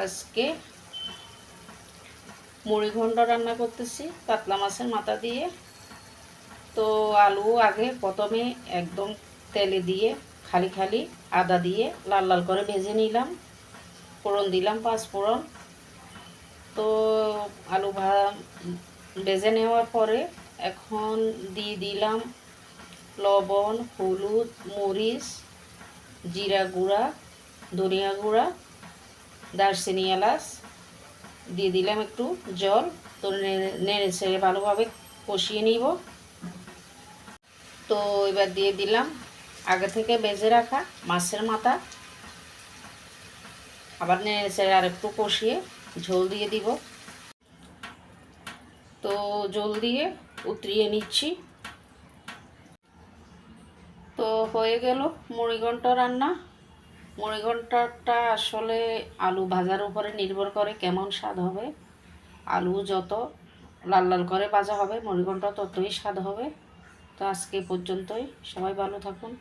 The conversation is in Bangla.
আজকে মুড়ি ঘন্ট রান্না করতেছি কাতলা মাছের মাথা দিয়ে। তো আলু আগে প্রথমে একদম তেলে দিয়ে, খালি খালি আদা দিয়ে লাল লাল করে ভেজে নিলাম। ফোড়ন দিলাম, পাঁচ ফোড়ন। তো আলু ভা, ভেজে নেওয়ার পরে এখন দিয়ে দিলাম লবণ, হলুদ, মরিচ, জিরা গুঁড়া, ধনিয়া গুঁড়া। দারচিনি এলাচ দিয়ে দিলাম একটু জল। তো নেড়ে- ছেড়ে ভালোভাবে কষিয়ে নিব। তো এবার দিয়ে দিলাম আগে থেকে বেজে রাখা মাছের মাথা। আবার নেড়ে ছেড়ে আর একটু কষিয়ে ঝোল দিয়ে দিব। তো জল দিয়ে উতরিয়ে নিচ্ছি। তো হয়ে গেল মুড়িঘণ্ট রান্না। মুড়িঘণ্টটা আসলে আলু ভাজার উপরে নির্ভর করে কেমন স্বাদ হবে। আলু যত লাল লাল করে ভাজা হবে মুড়িঘণ্টা ততই স্বাদ হবে। তো আজকে পর্যন্তই। সবাই ভালো থাকুন।